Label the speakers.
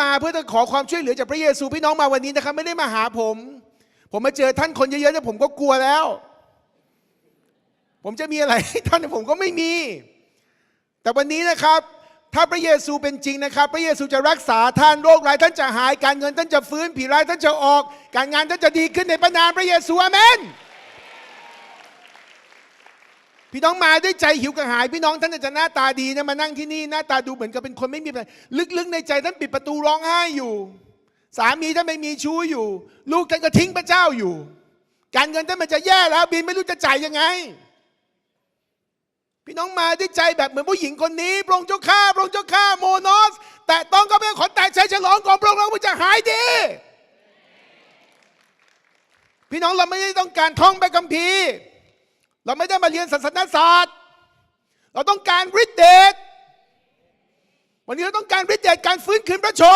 Speaker 1: มาเพื่อจะขอความช่วยเหลือจากพระเยซูพี่น้องมาวันนี้นะครับ ไม่ได้มาหาผม ผมมาเจอท่านคนเยอะๆเนี่ยผมก็กลัวแล้ว ผมจะมีอะไรให้ท่านผมก็ไม่มี แต่วันนี้นะครับ ถ้าพระเยซูเป็นจริงนะครับ พระเยซูจะรักษาท่านโรคร้ายท่านจะหายการเงินท่านจะฟื้นผีร้ายท่านจะออก การงานท่านจะดีขึ้นในพระนามพระเยซูอาเมน พี่น้องมาด้วยใจหิวกระหาย พี่น้องท่านอาจจะหน้าตาดีนะมานั่งที่นี่หน้าตาดูเหมือนกับเป็นคนไม่มีอะไรลึกๆในใจท่านปิดประตูร้องไห้อยู่ สามีท่านไม่มีชู้อยู่ ลูกท่านก็ทิ้งพระเจ้าอยู่ การเงินท่านมันจะแย่แล้ว บินไม่รู้จะจ่ายยังไง พี่น้องมาด้วยใจแบบเหมือนผู้หญิงคนนี้พระองค์เจ้าข้าพระองค์เจ้าข้าโมโนส แต่ต้องก็เป็นขอแตกใจฉลองของพระองค์แล้วมันจะหายดีพี่น้องเราไม่ได้ต้องการท่องไปคัมภีร์ เราไม่ได้มาเรียนศาสนศาสตร์ เราต้องการฤทธิ์เดชวันนี้เราต้องการฤทธิ์เดชการฟื้นคืนพระชน